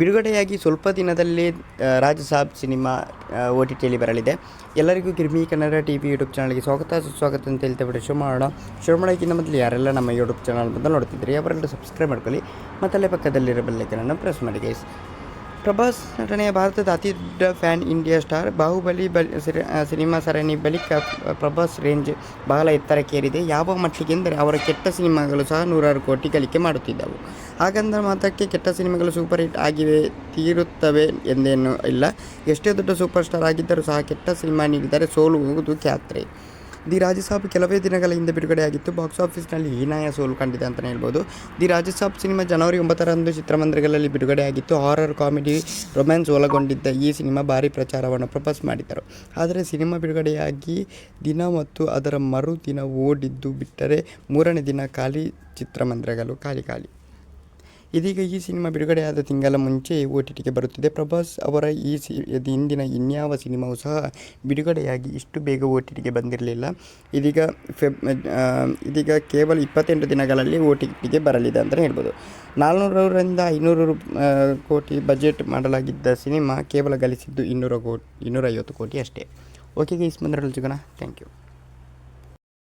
ಬಿಡುಗಡೆಯಾಗಿ ಸ್ವಲ್ಪ ದಿನದಲ್ಲೇ ರಾಜಸಾಬ್ ರಾಜ ಸಾಬ್ ಸಿನಿಮಾ ಓ ಟಿ ಟಿಯಲ್ಲಿ ಬರಲಿದೆ. ಎಲ್ಲರಿಗೂ ಕಿರ್ಮಿ ಕನ್ನಡ ಟಿ ವಿ ಯೂಟ್ಯೂಬ್ ಚಾನಲ್ಗೆ ಸ್ವಾಗತ. ಸುಸ್ವಾಗತ ಅಂತ ಹೇಳ್ತಾ ಬಿಟ್ಟು ಶುರು ಮಾಡೋಣ ಶುರು ಮಾಡೋಕ್ಕಿಂತ ಮೊದಲು ಯಾರೆಲ್ಲ ನಮ್ಮ ಯೂಟ್ಯೂಬ್ ಚಾನಲ್ ಬಂದು ನೋಡ್ತಿದ್ರಿ ಅವರೆಲ್ಲ ಸಬ್ಸ್ಕ್ರೈಬ್ ಮಾಡ್ಕೊಳ್ಳಿ. ಮತ್ತಲ್ಲೇ ಪಕ್ಕದಲ್ಲಿರೋ ಬೆಲ್ಲೈಕನನ್ನು ಪ್ರೆಸ್ ಮಾಡಿ ಗೈಸ್ ಪ್ರಭಾಸ್ ನಟನೆಯ ಭಾರತದ ಅತಿ ದೊಡ್ಡ ಫ್ಯಾನ್, ಇಂಡಿಯಾ ಸ್ಟಾರ್, ಬಾಹುಬಲಿ ಬಲಿ ಸಿನಿಮಾ ಸರಣಿ ಬಳಿಕ ಪ್ರಭಾಸ್ ರೇಂಜ್ ಬಹಳ ಎತ್ತರಕ್ಕೇರಿದೆ. ಯಾವ ಮಟ್ಟಿಗೆ ಎಂದರೆ ಅವರ ಕೆಟ್ಟ ಸಿನಿಮಾಗಳು ಸಹ ನೂರಾರು ಕೋಟಿ ಗಳಿಕೆ ಮಾಡುತ್ತಿದ್ದವು. ಹಾಗಂದ ಮಾತ್ರಕ್ಕೆ ಕೆಟ್ಟ ಸಿನಿಮಾಗಳು ಸೂಪರ್ ಹಿಟ್ ಆಗಿವೆ ತೀರುತ್ತವೆ ಎಂದೇನು ಇಲ್ಲ. ಎಷ್ಟೇ ದೊಡ್ಡ ಸೂಪರ್ ಸ್ಟಾರ್ ಆಗಿದ್ದರೂ ಸಹ ಕೆಟ್ಟ ಸಿನಿಮಾ ನೀಡಿದರೆ ಸೋಲುವುದು ಖ್ಯಾತ್ರೆ. ದಿ ರಾಜಸಾಬ್ ಕೆಲವೇ ದಿನಗಳ ಹಿಂದೆ ಬಿಡುಗಡೆಯಾಗಿತ್ತು. ಬಾಕ್ಸ್ ಆಫೀಸ್ನಲ್ಲಿ ಹೀನಾಯ ಸೋಲು ಕಂಡಿದೆ ಅಂತಲೇ ಹೇಳ್ಬೋದು. ದಿ ರಾಜಸಾಬ್ ಸಿನಿಮಾ ಜನವರಿ ಒಂಬತ್ತರಂದು ಚಿತ್ರಮಂದಿರಗಳಲ್ಲಿ ಬಿಡುಗಡೆಯಾಗಿತ್ತು. ಹಾರರ್, ಕಾಮಿಡಿ, ರೊಮ್ಯಾನ್ಸ್ ಒಳಗೊಂಡಿದ್ದ ಈ ಸಿನಿಮಾ ಭಾರಿ ಪ್ರಚಾರವನ್ನು ಪ್ರಪೋಸ್ ಮಾಡಿದ್ದರು. ಆದರೆ ಸಿನಿಮಾ ಬಿಡುಗಡೆಯಾಗಿ ದಿನ ಮತ್ತು ಅದರ ಮರುದಿನ ಓಡಿದ್ದು ಬಿಟ್ಟರೆ ಮೂರನೇ ದಿನ ಖಾಲಿ ಚಿತ್ರಮಂದಿರಗಳು ಖಾಲಿ ಖಾಲಿ. ಇದೀಗ ಈ ಸಿನಿಮಾ ಬಿಡುಗಡೆಯಾದ ತಿಂಗಳ ಮುಂಚೆ ಓ ಟಿ ಟಿಗೆ ಬರುತ್ತಿದೆ. ಪ್ರಭಾಸ್ ಅವರ ಈ ಸಿ ಹಿಂದಿನ ಇನ್ಯಾವ ಸಿನಿಮಾವು ಸಹ ಬಿಡುಗಡೆಯಾಗಿ ಇಷ್ಟು ಬೇಗ ಓ ಟಿ ಟಿಗೆ ಬಂದಿರಲಿಲ್ಲ. ಇದೀಗ ಫೆಬ್ ಇದೀಗ ಕೇವಲ ಇಪ್ಪತ್ತೆಂಟು ದಿನಗಳಲ್ಲಿ ಓ ಟಿ ಟಿಗೆ ಬರಲಿದೆ ಅಂತಲೇ ಹೇಳ್ಬೋದು. ನಾಲ್ನೂರರಿಂದ ಐನೂರು ಕೋಟಿ ಬಜೆಟ್ ಮಾಡಲಾಗಿದ್ದ ಸಿನಿಮಾ ಕೇವಲ ಗಳಿಸಿದ್ದು ಇನ್ನೂರ ಕೋಟಿ ಇನ್ನೂರೈವತ್ತು ಕೋಟಿ ಅಷ್ಟೇ. ಓಕೆ ಗೈಸ್ ಬಂದರಲ್ಲಿ ಸಿಗೋಣ ಥ್ಯಾಂಕ್ ಯು.